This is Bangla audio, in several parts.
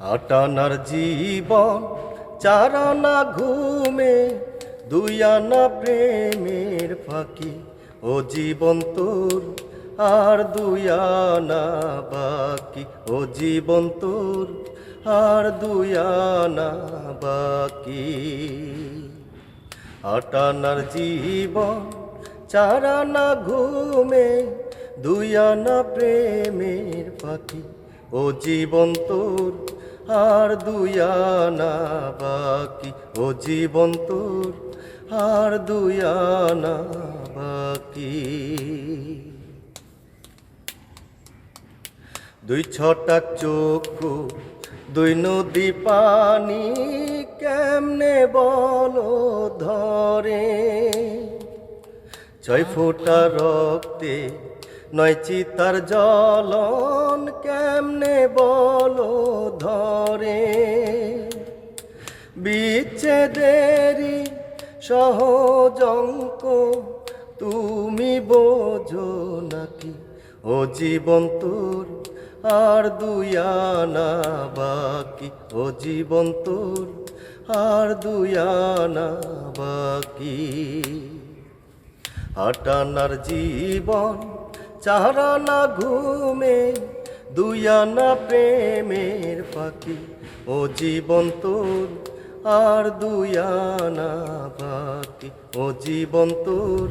আটানার জীবন, চারানা ঘুমে দুই আনা প্রেমের ফাঁকি। ও জীবন তোর, আর দুই আনা বাকি। ও জীবন তোর, আর দুই আনা বাকি। আটানার জীবন, চারানা ঘুমে দুই আনা প্রেমের পাখি ও জীবন তোর আর দুই আনা বাকি। ও জীবন তোর, আর দুই আনা বাকি। দুই ছটা চক্ষু, দুই নদী পানি, কেমনে বলো ধরে? ছয় ফোঁটা রক্তে, নয় চিতার জলন কেমনে বলো বিচ্ছেদেরি সহজঙ্ক তুমি বোঝো নাকি? ও জীবন তোর আর দুয়ানা বাকি। ও জীবন তোর আর দুয়ানা বাকি। আটানার জীবন চারানা ঘুমে দুয়ানা প্রেমের পাখি ও জীবন তোর আর দুয়ানা বাকি। ও জীবন তোর,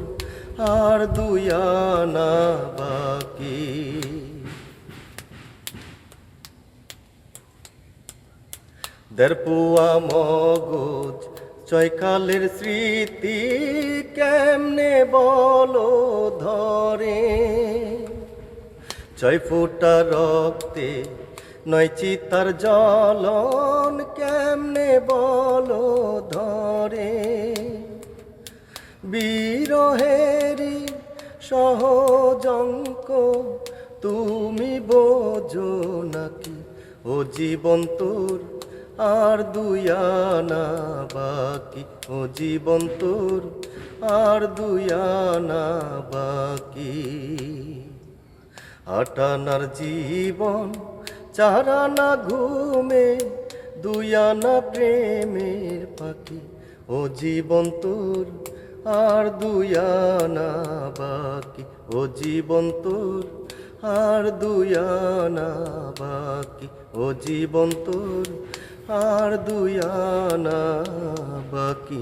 আর দুয়ানা বাকি। দেড়পুয়া মগজ, চৈকালের স্মৃতি কেমনে বলো ধরে? ছয় ফুটা রক্তে নয় চিতার জলন কেমনে বলো ধরে? বিরহেরি সহজঙ্ক তুমি বোঝো নাকি? ও জীবন তোর আর দুয়ানা বাকি। ও জীবন তোর আর দুয়ানা বাকি। আটানার জীবন চারানা ঘুমে দুয়ানা প্রেমের পাখি। ও জীবন তোর, আর দুয়ানা বাকি। ও জীবন তোর, আর দুয়ানা বাকি। ও জীবন তোর, আর দুয়ানা বাকি।